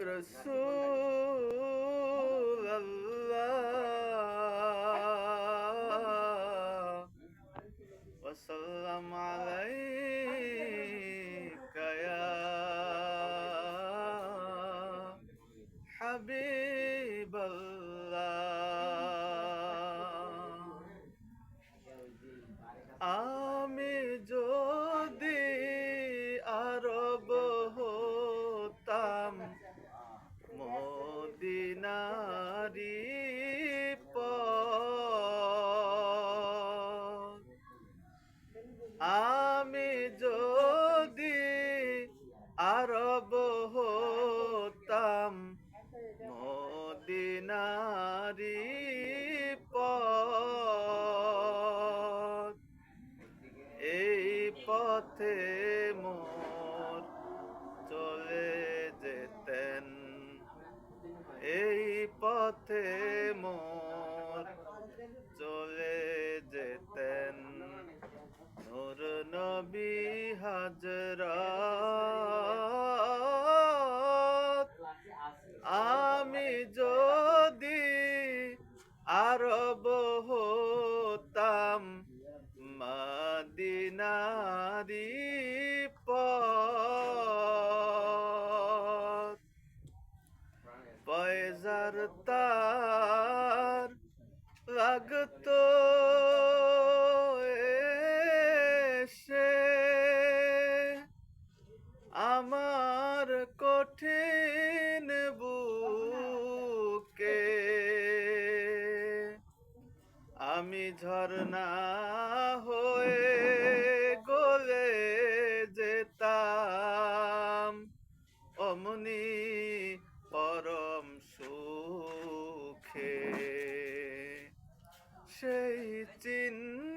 রসুল وسلم عليك يا حبيبي আরব হতাম। মদিনারি পথ। এই পথে মোর চলে যেতেন। এই পথে মোর আমি যদি আরব হতাম মাদিনারী ঝর্ণা হয়ে গলে যেতাম। অমনি পরম সুখে সেই চিন্তা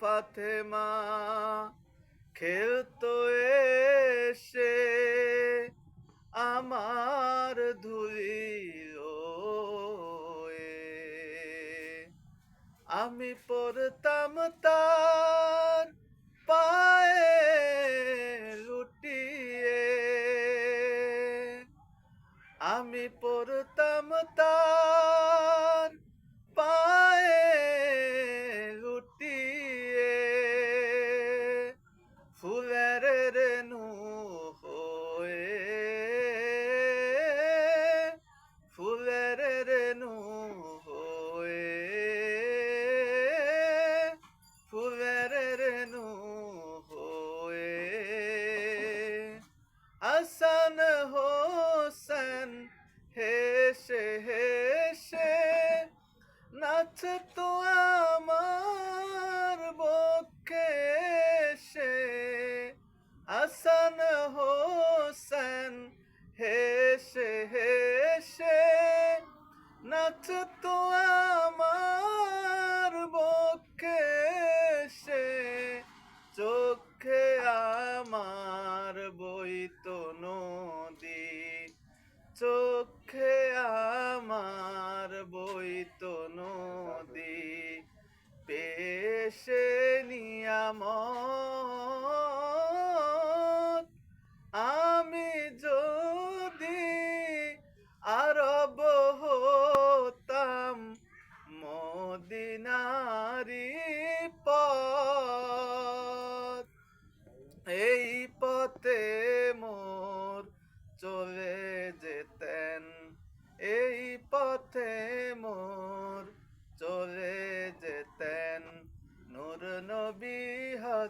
ফাতেমা খেলতো এসে আমার ধুলিও আমি পড়তাম তার পায়ে লুটিয়ে। আমি পড়তাম তার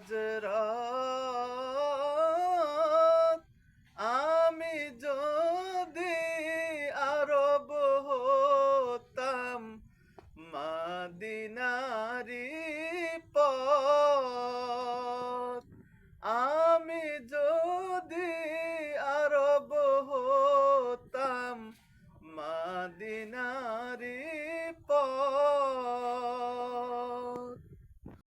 drodzy.